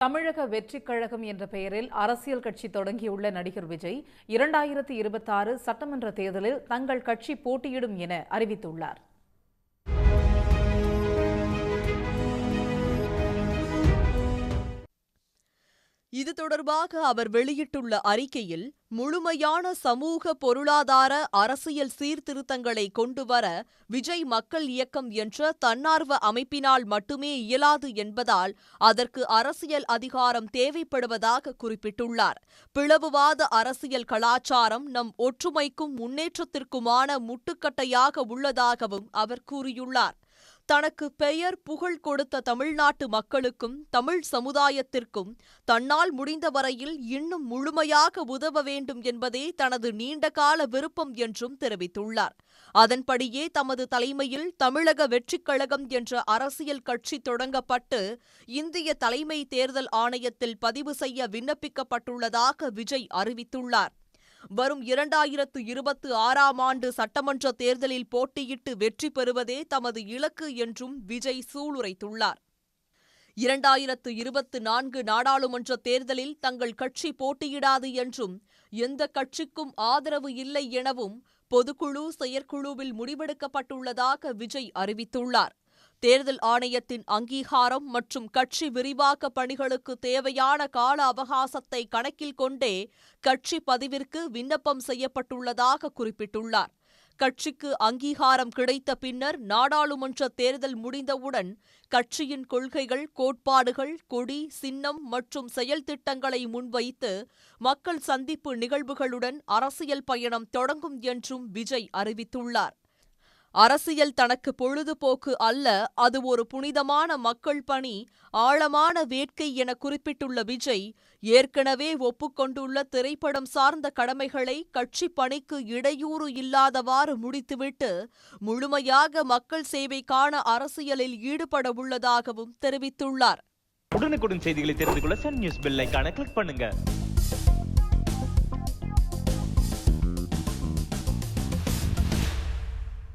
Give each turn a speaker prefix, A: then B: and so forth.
A: தமிழக வெற்றிக் கழகம் என்ற பெயரில் அரசியல் கட்சி தொடங்கியுள்ள நடிகர் விஜய் இரண்டாயிரத்தி இருபத்தாறு சட்டமன்ற தேர்தலில் தங்கள் கட்சி போட்டியிடும் என அறிவித்துள்ளார்.
B: இது தொடர்பாக அவர் வெளியிட்டுள்ள அறிக்கையில் முழுமையான சமூக பொருளாதார அரசியல் சீர்திருத்தங்களை கொண்டுவர விஜய் மக்கள் இயக்கம் என்ற தன்னார்வ அமைப்பினால் மட்டுமே இயலாது என்பதால் அதற்கு அரசியல் அதிகாரம் தேவைப்படுவதாக குறிப்பிட்டுள்ளார். பிளவுவாத அரசியல் கலாச்சாரம் நம் ஒற்றுமைக்கும் முன்னேற்றத்திற்குமான முட்டுக்கட்டையாக உள்ளதாகவும் அவர் கூறியுள்ளார். தனக்கு பெயர் புகழ் கொடுத்த தமிழ்நாட்டு மக்களுக்கும் தமிழ் சமுதாயத்திற்கும் தன்னால் முடிந்த வரையில் இன்னும் முழுமையாக உதவ வேண்டும் என்பதே தனது நீண்டகால விருப்பம் என்றும் தெரிவித்துள்ளார். அதன்படியே தமது தலைமையில் தமிழக வெற்றிக் கழகம் என்ற அரசியல் கட்சி தொடங்கப்பட்டு இந்திய தலைமை தேர்தல் ஆணையத்தில் பதிவு செய்ய விண்ணப்பிக்கப்பட்டுள்ளதாக விஜய் அறிவித்துள்ளார். வரும் இரண்டாயிரத்து இருபத்து ஆறாம் ஆண்டு சட்டமன்ற தேர்தலில் போட்டியிட்டு வெற்றி பெறுவதே தமது இலக்கு என்றும் விஜய் சூளுரைத்துள்ளார். இரண்டாயிரத்து இருபத்து நான்கு நாடாளுமன்ற தேர்தலில் தங்கள் கட்சி போட்டியிடாது என்றும் எந்த கட்சிக்கும் ஆதரவு இல்லை எனவும் பொதுக்குழு செயற்குழுவில் முடிவெடுக்கப்பட்டுள்ளதாக விஜய் அறிவித்துள்ளார். தேர்தல் ஆணையத்தின் அங்கீகாரம் மற்றும் கட்சி விரிவாக்க பணிகளுக்கு தேவையான கால அவகாசத்தை கணக்கில் கொண்டே கட்சி பதிவிற்கு விண்ணப்பம் செய்யப்பட்டுள்ளதாக குறிப்பிட்டுள்ளார். கட்சிக்கு அங்கீகாரம் கிடைத்த பின்னர் நாடாளுமன்ற தேர்தல் முடிந்தவுடன் கட்சியின் கொள்கைகள் கோட்பாடுகள் கொடி சின்னம் மற்றும் செயல் திட்டங்களை முன்வைத்து மக்கள் சந்திப்பு நிகழ்வுகளுடன் அரசியல் பயணம் தொடங்கும் என்றும் விஜய் அறிவித்துள்ளார். அரசியல் தனக்கு பொழுதுபோக்கு அல்ல அது ஒரு புனிதமான மக்கள் பணி ஆழமான வேட்கை என குறிப்பிட்டுள்ள விஜய் ஏற்கனவே ஒப்புக்கொண்டுள்ள திரைப்படம் சார்ந்த கடமைகளை கட்சி பணிக்கு இடையூறு இல்லாதவாறு முடித்துவிட்டு முழுமையாக மக்கள் சேவைக்கான அரசியலில் ஈடுபட உள்ளதாகவும் தெரிவித்துள்ளார்.
C: உடனுக்குடன் செய்திகளை தெரிந்து கொள்ள சன் நியூஸ் பெல்லைக்கான கிளிக் பண்ணுங்க.